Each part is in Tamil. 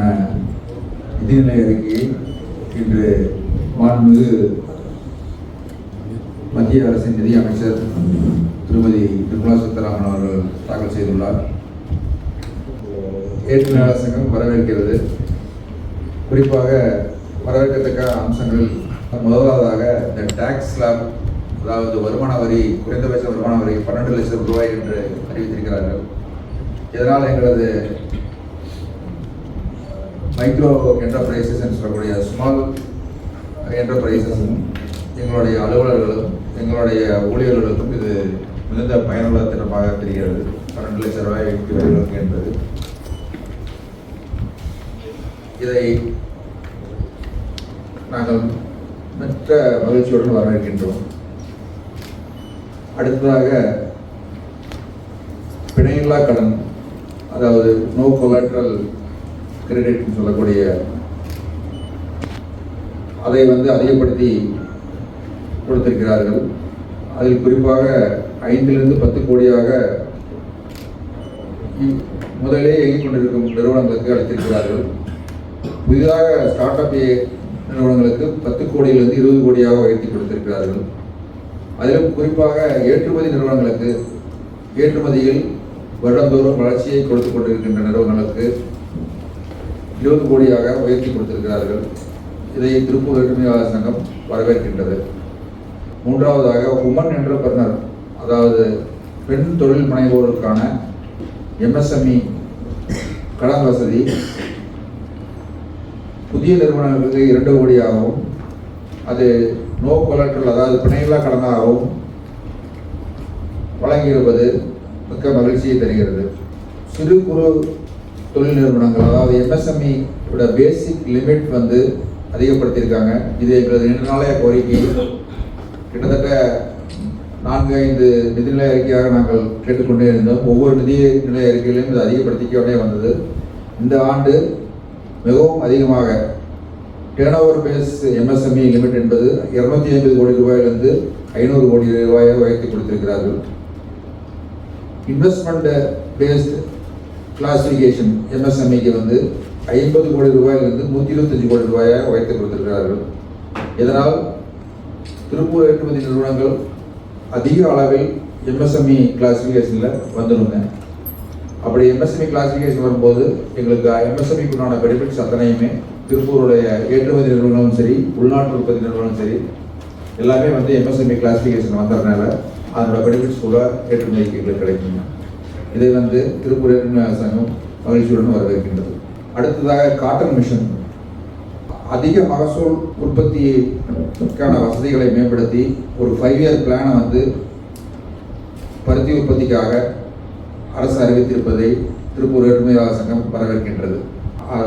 ஐந்தாம் ஆண்டுக்கான நிதிநிலை அறிக்கையை இன்று மாண்புமிகு மத்திய அரசின் நிதி அமைச்சர் திருமதி நிர்மலா சீதாராமன் அவர்கள் தாக்கல் செய்துள்ளார். ஏற்றுமையாளர் சங்கம் வரவேற்கிறது. குறிப்பாக வரவேற்கத்தக்க அம்சங்கள் முதலாவதாக இந்த டேக்ஸ் ஸ்லாப் அதாவது வருமான வரி குறைந்தபட்ச வருமான வரி பன்னெண்டு லட்சம் ரூபாய் என்று அறிவித்திருக்கிறார்கள். இதனால் எங்களது மைக்ரோ என்டர்பிரைசஸ் என்று சொல்லக்கூடிய ஸ்மால் என்டர்பிரைசஸும் எங்களுடைய அலுவலர்களும் எங்களுடைய ஊழியர்களுக்கும் இது மிகுந்த பயனுள்ள திட்டமாக தெரிகிறது. பன்னெண்டு லட்சம் ரூபாய் வரிகளுக்கு என்பது. இதை நாங்கள் மற்ற மகிழ்ச்சியுடன் வரவேற்கின்றோம். அடுத்ததாக பிணையில்லா கடன் அதாவது நோ கொலாட்ரல் கிரெடிட்னு சொல்லக்கூடிய அதை வந்து அதிகப்படுத்தி கொடுத்திருக்கிறார்கள். அதில் குறிப்பாக ஐந்திலிருந்து பத்து கோடியாக முதலே இயங்கிக் கொண்டிருக்கும் நிறுவனங்களுக்கு அளித்திருக்கிறார்கள். புதிதாக ஸ்டார்ட் அப் நிறுவனங்களுக்கு பத்து கோடியிலிருந்து இருபது கோடியாக உயர்த்தி கொடுத்திருக்கிறார்கள். அதிலும் குறிப்பாக ஏற்றுமதி நிறுவனங்களுக்கு ஏற்றுமதியில் வருடந்தோறும் வளர்ச்சியை கொடுத்து கொண்டிருக்கின்ற நிறுவனங்களுக்கு இருபது கோடியாக உயர்த்தி கொடுத்திருக்கிறார்கள். இதை திருப்பூர் வேற்றுமையாளர் சங்கம் வரவேற்கின்றது. மூன்றாவதாக உமன் என்டர்பிரனர் அதாவது பெண் தொழில் முனைவோருக்கான எம்எஸ்எம்இ கடன் வசதி புதிய நிறுவனங்களுக்கு இரண்டு கோடியாகவும் அது நோ கொலட்ரல் அதாவது பிணையில்லா கடனாகவும் வழங்கியிருப்பது மிக்க மகிழ்ச்சியை தருகிறது. சிறு குறு தொழில் நிறுவனங்கள் அதாவது எம்எஸ்எம்இயோட பேசிக் லிமிட் வந்து அதிகப்படுத்தியிருக்காங்க. இது எங்களது நீண்ட நாளைய கோரிக்கை. கிட்டத்தட்ட நான்கு ஐந்து நிதிநிலை அறிக்கையாக நாங்கள் கேட்டுக்கொண்டே இருந்தோம். ஒவ்வொரு நிதி நிலை அறிக்கையிலும் இது அதிகப்படுத்திக்கொண்டே வந்தது. இந்த ஆண்டு மிகவும் அதிகமாக turnover base MSME limit என்பது இருநூத்தி ஐம்பது கோடி ரூபாயிலிருந்து ஐநூறு கோடி ரூபாயை உயர்த்தி கொடுத்திருக்கிறார்கள். இன்வெஸ்ட்மெண்ட் பேஸ்ட் கிளாசிஃபிகேஷன் எம்எஸ்எம்இக்கு வந்து ஐம்பது கோடி ரூபாயிலிருந்து நூற்றி இருபத்தஞ்சு கோடி ரூபாயாக உயர்த்தி கொடுத்திருக்கிறார்கள். இதனால் திருப்பூர் ஏற்றுமதி நிறுவனங்கள் அதிக அளவில் எம்எஸ்எம்இ கிளாசிஃபிகேஷனில் வந்துடுங்க அப்படி எம்எஸ்எம்இ கிளாசிஃபிகேஷன் வரும்போது எங்களுக்கு எம்எஸ்எம்இக்குண்டான பெனிஃபிட்ஸ் அத்தனையுமே திருப்பூருடைய ஏற்றுமதி நிறுவனமும் சரி உள்நாட்டு உற்பத்தி நிறுவனமும் சரி எல்லாமே வந்து எம்எஸ்எம்இ கிளாசிஃபிகேஷன் வந்ததுனால அதனோட பெனிஃபிட்ஸ் கூட ஏற்றுமதிக்கு எங்களுக்கு கிடைக்குங்க. இதை வந்து திருப்பூர் அரசாங்கம் மகிழ்ச்சியுடன் வரவேற்கின்றது. அடுத்ததாக காட்டன் மிஷன். அதிக மகசூல் உற்பத்திக்கான வசதிகளை மேம்படுத்தி ஒரு ஃபைவ் இயர் பிளானை வந்து பருத்தி உற்பத்திக்காக அரசு அறிவித்திருப்பதை திருப்பூர் ஏற்றுமதியாளர் சங்கம் வரவேற்கின்றது.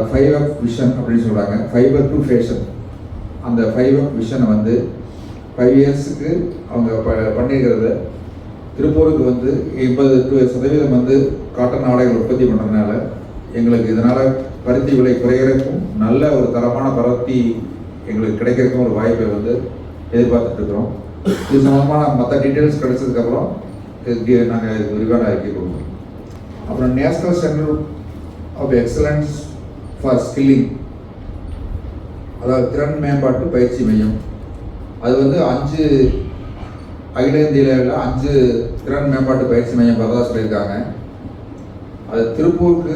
ஃபைவ் அப் விஷன் அப்படின்னு சொல்கிறாங்க ஃபைபர் டு ஃபேஷன் அந்த ஃபைவ் அப் விஷனை வந்து ஃபைவ் இயர்ஸுக்கு அவங்க ப பண்ணியிருக்கிறத திருப்பூருக்கு வந்து எண்பது சதவீதம் வந்து காட்டன் ஆடைகள் உற்பத்தி பண்ணுறதுனால எங்களுக்கு இதனால் பருத்தி விலை குறைகிறதுக்கும் நல்ல ஒரு தரமான பருத்தி எங்களுக்கு கிடைக்கிறதுக்கும் ஒரு வாய்ப்பை வந்து எதிர்பார்த்துட்ருக்குறோம் இது சம்பந்தமான மற்ற டீட்டெயில்ஸ் கிடைச்சதுக்கப்புறம் நாங்கள் இது விரிவான அறிக்கை கொடுக்குறோம். அப்புறம் national centre of excellence for skilling அதாவது திறன் மேம்பாட்டு பயிற்சி மையம். அது வந்து அஞ்சு அகில இந்திய லெவலில் அஞ்சு திறன் மேம்பாட்டு பயிற்சி மையம் வரதா சொல்லியிருக்காங்க. அது திருப்பூருக்கு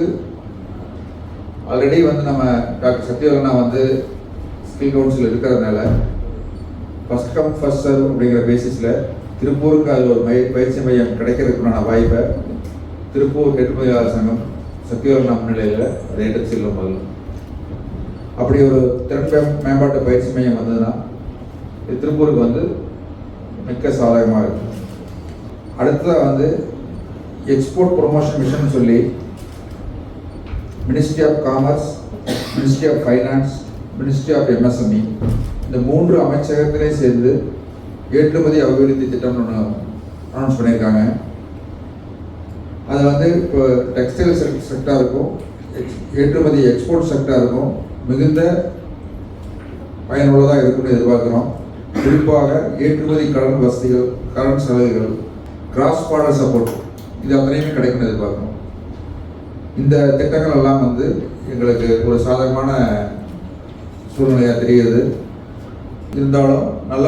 ஆல்ரெடி வந்து நம்ம டாக்டர் சத்யவரனா வந்து ஸ்கில் கவுன்சில் இருக்கிறதுனால ஃபஸ்ட் கம் ஃபர்ஸ்ட் சர்வ் அப்படிங்கிற பேசிஸில் திருப்பூருக்கு அது ஒரு மை பயிற்சி மையம் கிடைக்கிறதுக்குண்டான வாய்ப்பை திருப்பூர் ஏற்றுமதியாளர் சங்கம் சத்யவரனா முன்னிலையில் அதை எடுத்து செல்லும் போது. அப்படி ஒரு திறன் மேம்பாட்டு பயிற்சி மையம் வந்ததுன்னா திருப்பூருக்கு வந்து மிக்க சாதகமாக இருக்கும் அடுத்ததாக வந்து எக்ஸ்போர்ட் ப்ரொமோஷன் மிஷன் சொல்லி ministry of commerce ministry of finance ministry of MSME இந்த மூன்று அமைச்சகத்திலே சேர்ந்து ஏற்றுமதி அபிவிருத்தி திட்டம்னு ஒன்று அனௌன்ஸ் பண்ணியிருக்காங்க. அது வந்து இப்போ டெக்ஸ்டைல் செக்டாருக்கும் ஏற்றுமதி எக்ஸ்போர்ட் செக்டாருக்கும் மிகுந்த பயனுள்ளதாக இருக்கும்னு எதிர்பார்க்குறோம். குறிப்பாக ஏற்றுமதி கடன் வசதிகள் கடன் சலுகைகள் கிராஸ் பார்டர் சப்போர்ட் இது அத்தனையுமே கிடைக்கும் எதிர்பார்க்கணும் இந்த திட்டங்கள் எல்லாம் வந்து எங்களுக்கு ஒரு சாதகமான சூழ்நிலையாக தெரியுது இருந்தாலும் நல்ல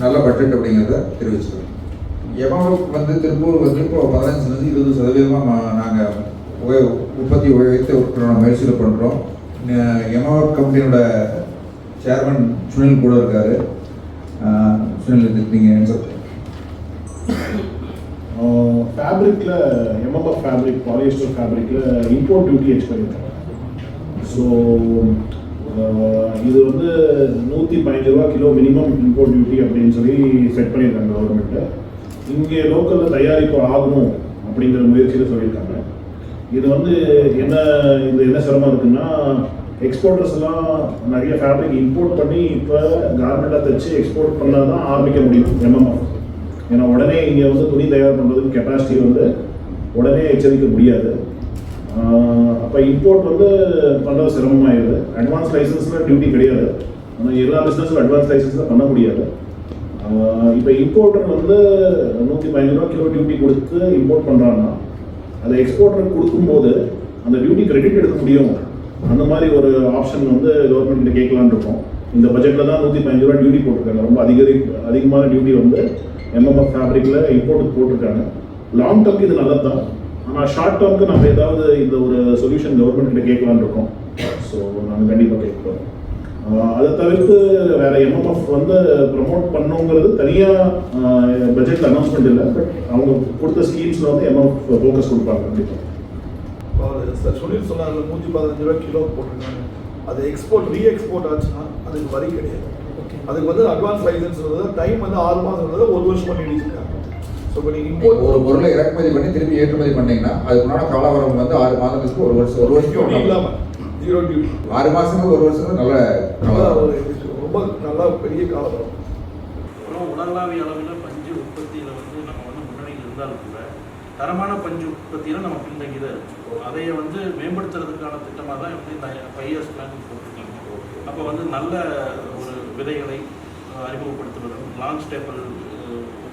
நல்ல பட்ஜெட் அப்படிங்கிறத தெரிவிச்சுக்கிறோம். எமவுக்கு வந்து திருப்பூர் வந்து இப்போ பதினஞ்சுலேருந்து இருபது சதவீதமாக நாங்கள் உபயோ உற்பத்தி உபயோகித்து ஒரு முயற்சியில் பண்ணுறோம் எமவுக் கம்பெனியோட சேர்மன் சுனில் கூட இருக்காரு. சுனில் இதுக்கு நீங்கள் ஆன்சர் ஃபேப்ரிக்கில் எம்எம்எஃப் ஃபேப்ரிக் பாலிஸ்டர் ஃபேப்ரிக்கில் இம்போர்ட் டியூட்டி எச் பண்ணியிருக்காங்க ஸோ இது வந்து நூற்றி பதினஞ்சு ரூபா கிலோ மினிமம் இம்போர்ட் டியூட்டி அப்படின்னு சொல்லி செட் பண்ணியிருக்காங்க கவர்மெண்ட்டு இங்கே லோக்கலில் தயாரிப்பு ஆகணும் அப்படிங்கிற முயற்சியில் சொல்லியிருக்காங்க. இது வந்து என்ன இது என்ன சிரமம் இருக்குன்னா எக்ஸ்போர்ட்டர்ஸ் எல்லாம் நிறைய ஃபேப்ரிக் இம்போர்ட் பண்ணி இப்போ கார்மெண்ட்டாக தைச்சு எக்ஸ்போர்ட் பண்ணால் தான் ஆரம்பிக்க முடியும் எம்எம்எஃப் ஏன்னா உடனே இங்கே வந்து துணி தயார் பண்ணுறதுக்கு கெப்பாசிட்டி வந்து உடனே எச்சரிக்க முடியாது. அப்போ இம்போர்ட் வந்து பண்ணுறது சிரமமாயிருது அட்வான்ஸ் லைசன்ஸில் டியூட்டி கிடையாது. ஆனால் எல்லா பிஸ்னஸும் அட்வான்ஸ் லைசன்ஸில் பண்ண முடியாது. இப்போ இம்போர்ட்டர் வந்து நூற்றி பதினஞ்சு ரூபா கிலோ டியூட்டி கொடுத்து இம்போர்ட் பண்ணுறாங்கன்னா அதை எக்ஸ்போர்ட்டருக்கு கொடுக்கும்போது அந்த டியூட்டி கிரெடிட் எடுக்க முடியும். அந்த மாதிரி ஒரு ஆப்ஷன் வந்து கவர்மெண்ட் கேட்கலான் இருக்கோம். இந்த பட்ஜெட்டில் தான் நூற்றி பதினஞ்சு ரூபா டியூட்டி போட்டிருக்காங்க. ரொம்ப அதிகரி அதிகமான டியூட்டி வந்து எம்எம்எஃப் ஃபேப்ரிக்கில் இம்போர்ட்டுக்கு போட்டிருக்காங்க. லாங் டேர்ம்க்கு இது நல்லது தான் ஆனால் ஷார்ட் டேர்ம்க்கு நம்ம ஏதாவது இந்த ஒரு சொல்யூஷன் கவர்மெண்ட்டில் கேட்கலான் இருக்கோம். ஸோ நாங்கள் கண்டிப்பாக கேட்குறோம். அதை தவிர்த்து வேற எம்எம்எஃப் வந்து ப்ரமோட் பண்ணுங்கிறது தனியாக பட்ஜெட் அனௌன்ஸ்மெண்ட் இல்லை. பட் அவங்க கொடுத்த ஸ்கீம்ஸில் வந்து எம்எம்எஃப் ஃபோக்கஸ் கொடுப்பாங்க கண்டிப்பாக அவர் சார் சுனில் சொன்னார்ல நூற்றி பதினஞ்சு ரூபா கிலோ போட்டிருக்காங்க. அது எக்ஸ்போர்ட் ரீ எக்ஸ்போர்ட் ஆச்சுன்னா அதுக்கு வரி கிடையாது. அதுக்கு வந்து அட்வான்ஸ் லைசன்ஸ் வந்து டைம் வந்து ஆறு மாதம் இருந்தது ஒரு வருஷம் பண்ணி வச்சிருக்காங்க. ஸோ இப்போ நீங்கள் இம்போர்ட் ஒரு பொருளை இறக்குமதி பண்ணி திருப்பி ஏற்றுமதி பண்ணீங்கன்னா அதுக்குண்டான காலவரம் வந்து ஆறு மாதத்துக்கு ஒரு வருஷம் ஒரு வருஷம் இல்லாமல் ஜீரோ டியூட்டி ஆறு மாசத்துக்கு ஒரு வருஷம் நல்ல காலவரம். ரொம்ப நல்லா பெரிய காலம் வரும் அப்புறம் உலகளாவிய அளவில் பஞ்சு உற்பத்தியில் வந்து நம்ம வந்து முன்னணியில் இருந்தாலும் கூட தரமான பஞ்சு உற்பத்தியில் நம்ம பின்தங்கி தான் இருக்கோம். அதையை வந்து மேம்படுத்துறதுக்கான திட்டமாக தான் வந்து இந்த ஃபைவ் இயர்ஸ் பிளான் போட்டிருக்காங்க. அப்போ வந்து நல்ல ஒரு விதைகளை அறிமுகப்படுத்துவதும் லாங் ஸ்டேபிள்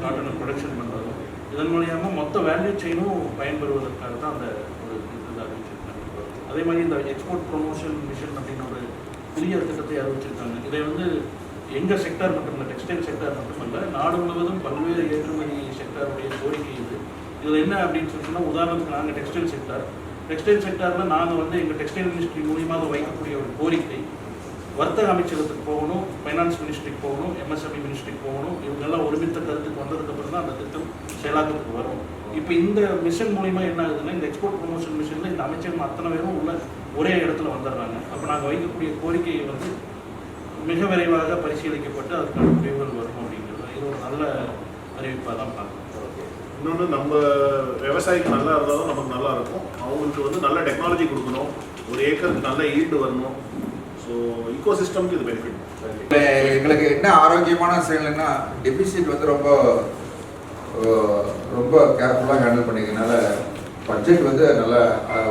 காட்டனை ப்ரொடக்ஷன் பண்ணுறதும் இதன் மூலியமாக மொத்த வேல்யூ செயினும் பயன்பெறுவதற்காக தான் அந்த ஒரு இது அறிவிச்சிருக்காங்க. அதே மாதிரி இந்த எக்ஸ்போர்ட் ப்ரொமோஷன் மிஷன் அப்படின்னு ஒரு புதிய திட்டத்தை அறிவிச்சிருக்காங்க. இதை வந்து எங்கள் செக்டார் மட்டும் இல்லை டெக்ஸ்டைல் செக்டார் மட்டுமல்ல நாடு முழுவதும் பல்வேறு ஏற்றுமதி செக்டாருடைய கோரிக்கை இதில் என்ன அப்படின்னு சொன்னா உதாரணத்துக்கு நாங்கள் டெக்ஸ்டைல் செக்டார். டெக்ஸ்டைல் செக்டாரில் நாங்கள் வந்து எங்கள் டெக்ஸ்டைல் மினிஸ்ட்ரி மூலியமாக வைக்கக்கூடிய ஒரு கோரிக்கை. வர்த்தக அமைச்சகத்துக்கு போகணும் ஃபைனான்ஸ் மினிஸ்ட்ரிக்கு போகணும் எம்எஸ்எம்இ மினிஸ்ட்ரிக்கு போகணும் இவங்கெல்லாம் ஒருமித்த கருத்துக்கு வந்ததுக்கப்புறம் தான் அந்த திட்டம் செயலாக்கத்துக்கு வரும். இப்போ இந்த மிஷன் மூலிமா என்ன ஆகுதுன்னா இந்த எக்ஸ்போர்ட் ப்ரொமோஷன் மிஷனில் இந்த அமைச்சகம் அத்தனை பேரும் உள்ள ஒரே இடத்துல வந்துடுறாங்க. அப்போ நாங்கள் வைக்கக்கூடிய கோரிக்கையை வந்து மிக விரைவாக பரிசீலிக்கப்பட்டு அதுக்கான முடிவுகள் வரும் அப்படிங்கிறது இது ஒரு நல்ல அறிவிப்பாக தான் பார்க்குறோம் இன்னொன்று நம்ம விவசாயிக்கு நல்லா இருந்தாலும் நமக்கு நல்லா இருக்கும். அவங்களுக்கு வந்து நல்ல டெக்னாலஜி கொடுக்கணும். ஒரு ஏக்கருக்கு நல்ல ஈல்டு வரணும். ஸோ ஈகோ சிஸ்டம்க்கு இது பெனிஃபிட் எங்களுக்கு என்ன ஆரோக்கியமான செயல்னா டெபிசிட் வந்து ரொம்ப ரொம்ப கேர்ஃபுல்லாக ஹேண்டில் பண்ணிக்கிறதுனால பட்ஜெட் வந்து நல்ல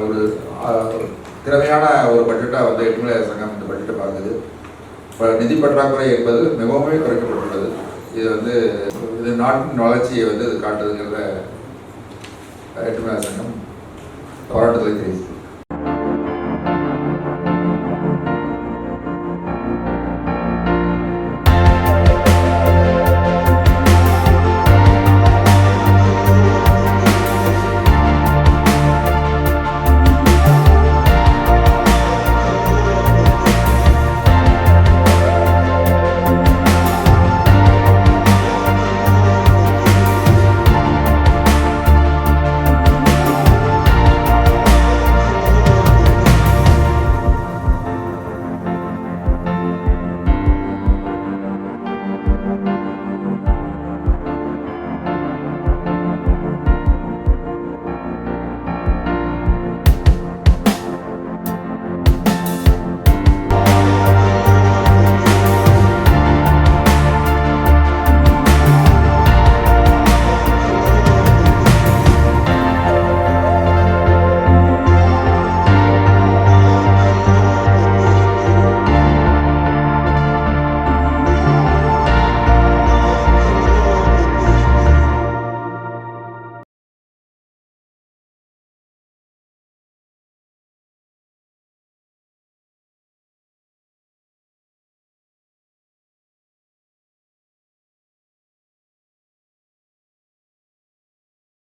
ஒரு திறமையான ஒரு பட்ஜெட்டாக வந்து எட்டுமலை சங்கம் இந்த பட்ஜெட்டை பார்க்குது. இப்போ நிதி பற்றாக்குறை என்பது மிகவும் குறைக்கப்பட்டுள்ளது. இது வந்து இது நாட்டின் வளர்ச்சியை வந்து அது காட்டுதுங்கிறத எட்டுமலை சங்கம் போராட்டத்தில் தெரிவித்து